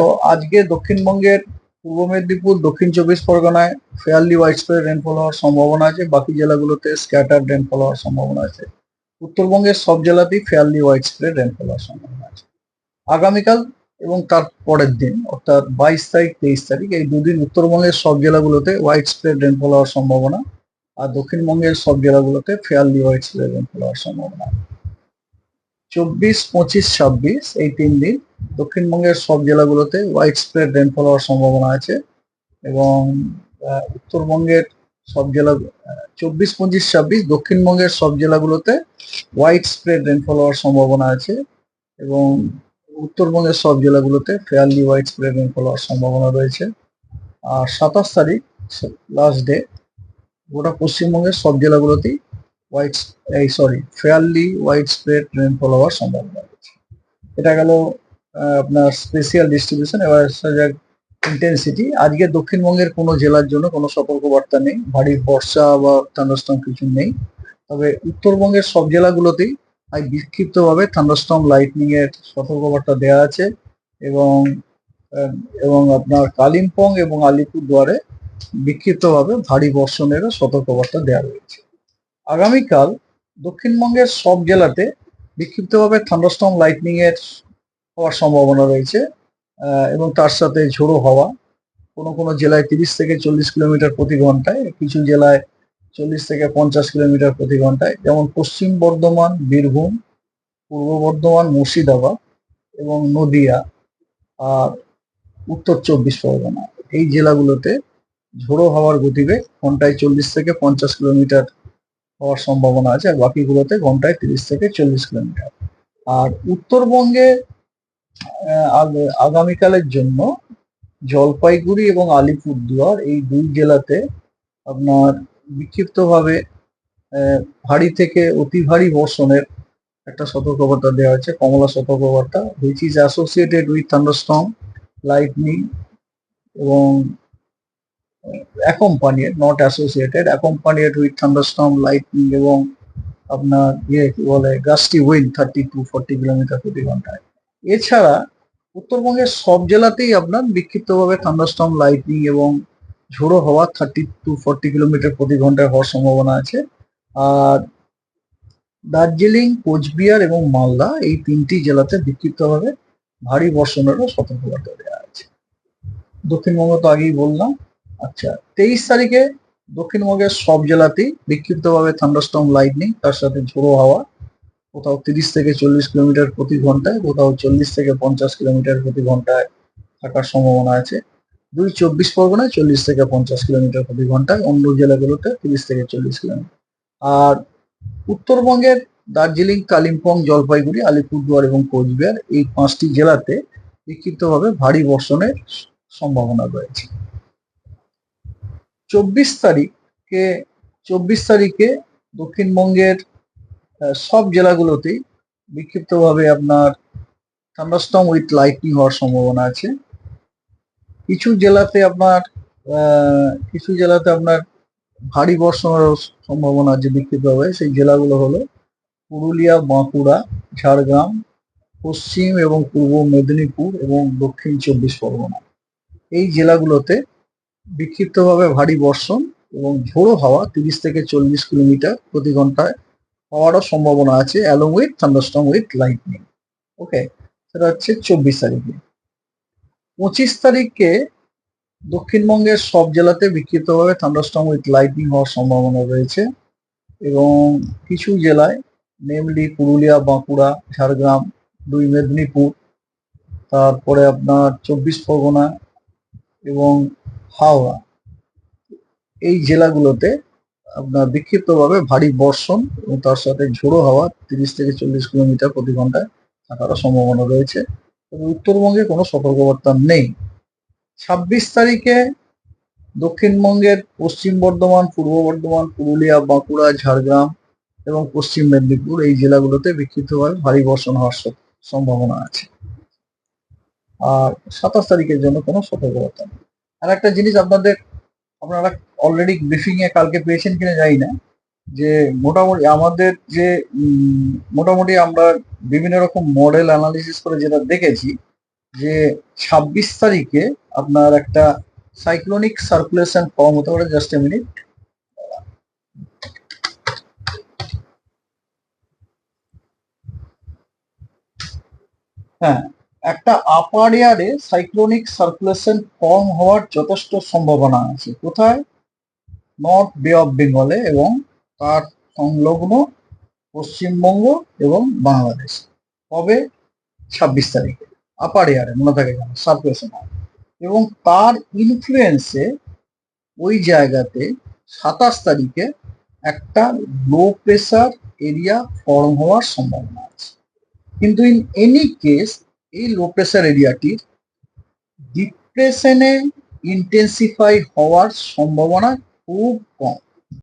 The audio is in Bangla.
তো আজকে দক্ষিণবঙ্গের পূর্ব মেদিনীপুর, দক্ষিণ চব্বিশ পরগনায় ফেয়ারলি ওয়াইড স্প্রেড রেনফল হওয়ার সম্ভাবনা আছে। বাকি জেলাগুলোতে স্ক্যাটার রেনফল হওয়ার সম্ভাবনা আছে। উত্তরবঙ্গের সব জেলাতেই ফেয়ারলি ওয়াইড স্প্রেড রেনফল হওয়ার সম্ভাবনা আছে। আগামীকাল এবং তার পরের দিন, অর্থাৎ বাইশ তারিখ, তেইশ তারিখ, এই দুদিন উত্তরবঙ্গের সব জেলাগুলোতে হোয়াইট স্প্রেড রেনফল হওয়ার সম্ভাবনা, আর দক্ষিণবঙ্গের সব জেলাগুলোতে ফেয়ারলি হোয়াইট স্প্রেড রেনফল হওয়ার সম্ভাবনা চব্বিশ, পঁচিশ, ছাব্বিশ, এই তিন দিন দক্ষিণবঙ্গের সব জেলাগুলোতে হোয়াইট স্প্রেড রেনফল হওয়ার সম্ভাবনা আছে এবং উত্তরবঙ্গের সব জেলা চব্বিশ, পঁচিশ, ছাব্বিশ, দক্ষিণবঙ্গের সব জেলাগুলোতে হোয়াইট স্প্রেড রেনফল হওয়ার সম্ভাবনা আছে এবং উত্তরবঙ্গের সব জেলাগুলোতে ফেয়ারলি হোয়াইট স্প্রেড রেনফল হওয়ার সম্ভাবনা রয়েছে। আর সাতাশ তারিখ লাস্ট ডে গোটা পশ্চিমবঙ্গের সব জেলাগুলোতেই হোয়াইট এই সরি ফেয়ারলি হোয়াইট স্প্রেড হওয়ার সম্ভাবনা রয়েছে। এটা গেল আপনার স্পেশাল ডিস্ট্রিবিউশন এবার ইন্টেন্সিটি আজকে দক্ষিণবঙ্গের কোনো জেলার জন্য কোনো সতর্কবার্তা নেই, ভারী বর্ষা বা থান্ডারস্টর্ম কিছু নেই। তবে উত্তরবঙ্গের সব জেলাগুলোতেই আজ বিক্ষিপ্তভাবে থান্ডারস্টর্ম লাইটনিং এর সতর্কবার্তা দেওয়া আছে এবং এবং আপনার কালিম্পং এবং আলিপুরদুয়ারে বিক্ষিপ্তভাবে ভারী বর্ষণেরও সতর্কবার্তা দেওয়া রয়েছে। আগামীকাল দক্ষিণবঙ্গের সব জেলাতে বিক্ষিপ্তভাবে থান্ডারস্টর্ম লাইটনিং এর হওয়ার সম্ভাবনা রয়েছে এবং তার সাথে ঝোড়ো হওয়া। কোনো কোনো জেলায় তিরিশ থেকে চল্লিশ কিলোমিটার প্রতি ঘন্টায়, কিছু জেলায় চল্লিশ থেকে পঞ্চাশ কিলোমিটার প্রতি ঘন্টায়, যেমন পশ্চিম বর্ধমান, বীরভূম, পূর্ব বর্ধমান, মুর্শিদাবাদ এবং নদিয়া আর উত্তর চব্বিশ পরগনা। এই জেলাগুলোতে ঝোড়ো হওয়ার গতিবেগ ঘন্টায় চল্লিশ থেকে পঞ্চাশ কিলোমিটার হওয়ার সম্ভাবনা আছে আর বাকিগুলোতে ঘন্টায় তিরিশ থেকে চল্লিশ কিলোমিটার। আর উত্তরবঙ্গে আগ- আগামীকালের জন্য জলপাইগুড়ি এবং আলিপুরদুয়ার এই দুই জেলাতে আপনার বিক্ষিপ্তভাবে ভারী থেকে অতি ভারী বর্ষণের একটা সতর্কবার্তা দেওয়া হয়েছে কমলা সতর্কবার্তা which is associated with thunderstorm lightning এবং accompanied not associated accompanied with thunderstorm lightning এবং আপনার ইয়ে কি বলে gusty wind thirty to forty kilometre প্রতি ঘন্টায় এছাড়া উত্তরবঙ্গের সব জেলাতেই আপনার বিক্ষিপ্তভাবে থান্ডারস্টর্ম লাইটনিং এবং ঝোড়ো হওয়া থার্টি টু ফর্টি কিলোমিটার প্রতি ঘন্টায় হওয়ার সম্ভাবনা আছে। আর দার্জিলিং, কোচবিহার এবং মালদা এই তিনটি জেলাতে বিক্ষিপ্তভাবে ভারী বর্ষণেরও সতর্কবার্তা দেওয়া আছে। দক্ষিণবঙ্গ তো আগেই বললাম আচ্ছা তেইশ তারিখে দক্ষিণবঙ্গের সব জেলাতেই বিক্ষিপ্তভাবে থান্ডারস্টর্ম লাইটনিং তার সাথে ঝোড়ো হাওয়া। কোথাও তিরিশ থেকে চল্লিশ কিলোমিটার প্রতি ঘন্টায়, কোথাও চল্লিশ থেকে পঞ্চাশ কিলোমিটার প্রতি ঘন্টায় থাকার সম্ভাবনা আছে। দুই চব্বিশ পরগনায় চল্লিশ থেকে পঞ্চাশ কিলোমিটার প্রতি ঘন্টায় অন্য জেলাগুলোতে তিরিশ থেকে চল্লিশ কিলোমিটার। আর উত্তরবঙ্গের দার্জিলিং, কালিম্পং, জলপাইগুড়ি, আলিপুরদুয়ার এবং কোচবিহার এই পাঁচটি জেলাতে বিক্ষিপ্তভাবে ভারী বর্ষণের সম্ভাবনা রয়েছে। চব্বিশ তারিখে চব্বিশ তারিখে দক্ষিণবঙ্গের সব জেলাগুলোতেই বিক্ষিপ্তভাবে আপনার থান্ডারস্টর্ম উইথ লাইটনিং হওয়ার সম্ভাবনা আছে। কিছু জেলাতে আপনার কিছু জেলাতে আপনার ভারী বর্ষণের সম্ভাবনা আছে বিক্ষিপ্তভাবে। সেই জেলাগুলো হলো পুরুলিয়া, বাঁকুড়া, ঝাড়গ্রাম, পশ্চিম এবং পূর্ব মেদিনীপুর এবং দক্ষিণ চব্বিশ পরগনা। এই জেলাগুলোতে বিক্ষিপ্তভাবে ভারী বর্ষণ এবং ঝোড়ো হাওয়া তিরিশ থেকে চল্লিশ কিলোমিটার প্রতি ঘন্টায় হওয়ারও সম্ভাবনা আছে along with thunderstorm with lightning okay সেটা হচ্ছে চব্বিশ তারিখে। পঁচিশ তারিখে দক্ষিণবঙ্গের সব জেলাতে বিক্ষিপ্তভাবে থান্ডারস্টর্ম উইথ লাইটনিং হওয়ার সম্ভাবনা রয়েছে এবং কিছু জেলায় নেমলি পুরুলিয়া, বাঁকুড়া, ঝাড়গ্রাম, দুই মেদিনীপুর, তারপরে আপনার চব্বিশ পরগনা এবং হাওড়া। এই জেলাগুলোতে আপনার বিক্ষিপ্তভাবে ভারী বর্ষণ এবং তার সাথে ঝোড়ো হাওয়া তিরিশ থেকে চল্লিশ কিলোমিটার প্রতি ঘন্টায় থাকারও সম্ভাবনা রয়েছে তবে উত্তরবঙ্গে কোনো সতর্কবার্তা নেই। ছাব্বিশ তারিখে দক্ষিণবঙ্গের পশ্চিম বর্ধমান, পূর্ব বর্ধমান, পুরুলিয়া, বাঁকুড়া, ঝাড়গ্রাম এবং পশ্চিম মেদিনীপুর এই জেলাগুলোতে বিক্ষিপ্তভাবে ভারী বর্ষণ হওয়ার সম্ভাবনা আছে। আর সাতাশ তারিখের জন্য কোনো সতর্কবার্তা নেই। আর একটা জিনিস আপনাদের, আপনারা অলরেডি ব্রিফিং এ কালকে পেয়েছেন কিনা জানি না, যে মোটামুটি আমাদের যে মোটামুটি আমরা বিভিন্ন রকম মডেল অ্যানালিসিস করে যেটা দেখেছি, যে ছাব্বিশ তারিখে আপনার একটা সাইক্লোনিক সার্কুলেশন ফর্ম হতে পারে জাস্ট এ মিনিট হ্যাঁ একটা আপার এয়ারে সাইক্লোনিক সার্কুলেশন ফর্ম হওয়ার যথেষ্ট সম্ভাবনা আছে। কোথায়? নর্থ বে অফ বেঙ্গলে এবং তার সংলগ্ন পশ্চিমবঙ্গ এবং বাংলাদেশ। কবে? ছাব্বিশ তারিখে। আপার এয়ারে মনে থাকে যেন সার্কুলেশন হয়। এবং তার ইনফ্লুয়েন্সে ওই জায়গাতে সাতাশ তারিখে একটা লো প্রেসার এরিয়া ফর্ম হওয়ার সম্ভাবনা আছে। কিন্তু ইন এনি কেস এই লো প্রেসার এরিয়াটির ডিপ্রেশনে ইন্টেন্সিফাই হওয়ার সম্ভাবনা খুব কম।